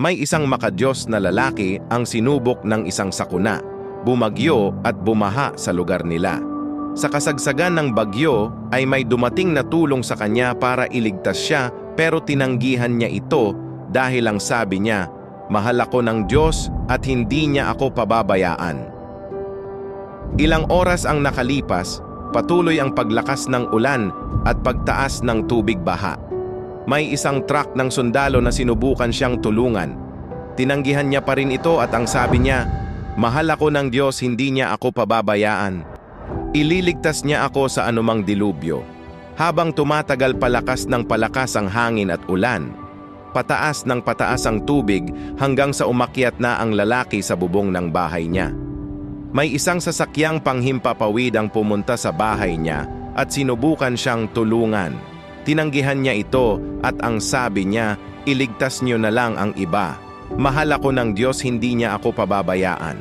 May isang makadyos na lalaki ang sinubok ng isang sakuna, bumagyo at bumaha sa lugar nila. Sa kasagsagan ng bagyo ay may dumating na tulong sa kanya para iligtas siya pero tinanggihan niya ito dahil ang sabi niya, Mahal ako ng Diyos at hindi niya ako pababayaan. Ilang oras ang nakalipas, patuloy ang paglakas ng ulan at pagtaas ng tubig baha. May isang truck ng sundalo na sinubukan siyang tulungan. Tinanggihan niya pa rin ito at ang sabi niya, Mahal ako ng Diyos, hindi niya ako pababayaan. Ililigtas niya ako sa anumang dilubyo. Habang tumatagal palakas ng palakas ang hangin at ulan, pataas ng pataas ang tubig hanggang sa umakyat na ang lalaki sa bubong ng bahay niya. May isang sasakyang panghimpapawid ang pumunta sa bahay niya at sinubukan siyang tulungan. Tinanggihan niya ito at ang sabi niya, iligtas niyo na lang ang iba. Mahal ako ng Diyos, hindi niya ako pababayaan.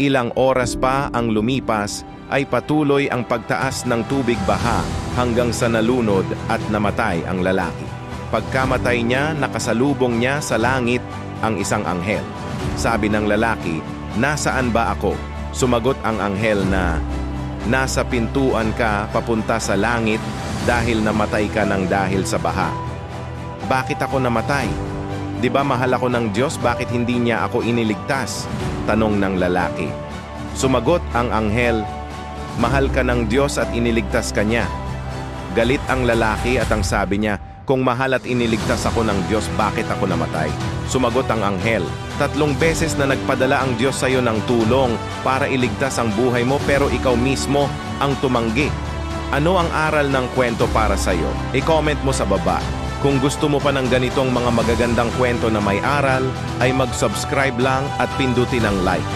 Ilang oras pa ang lumipas ay patuloy ang pagtaas ng tubig baha hanggang sa nalunod at namatay ang lalaki. Pagkamatay niya, nakasalubong niya sa langit ang isang anghel. Sabi ng lalaki, Nasaan ba ako? Sumagot ang anghel na, Nasa pintuan ka papunta sa langit dahil namatay ka ng dahil sa baha. Bakit ako namatay? Di ba mahal ako ng Diyos, bakit hindi niya ako iniligtas? Tanong ng lalaki. Sumagot ang anghel, Mahal ka ng Diyos at iniligtas ka niya. Galit ang lalaki at ang sabi niya, Kung mahal at iniligtas ako ng Diyos, bakit ako namatay? Sumagot ang anghel, Tatlong beses na nagpadala ang Diyos sa iyo ng tulong para iligtas ang buhay mo pero ikaw mismo ang tumanggi. Ano ang aral ng kwento para sa iyo? I-comment mo sa baba. Kung gusto mo pa ng ganitong mga magagandang kwento na may aral, ay mag-subscribe lang at pindutin ang like.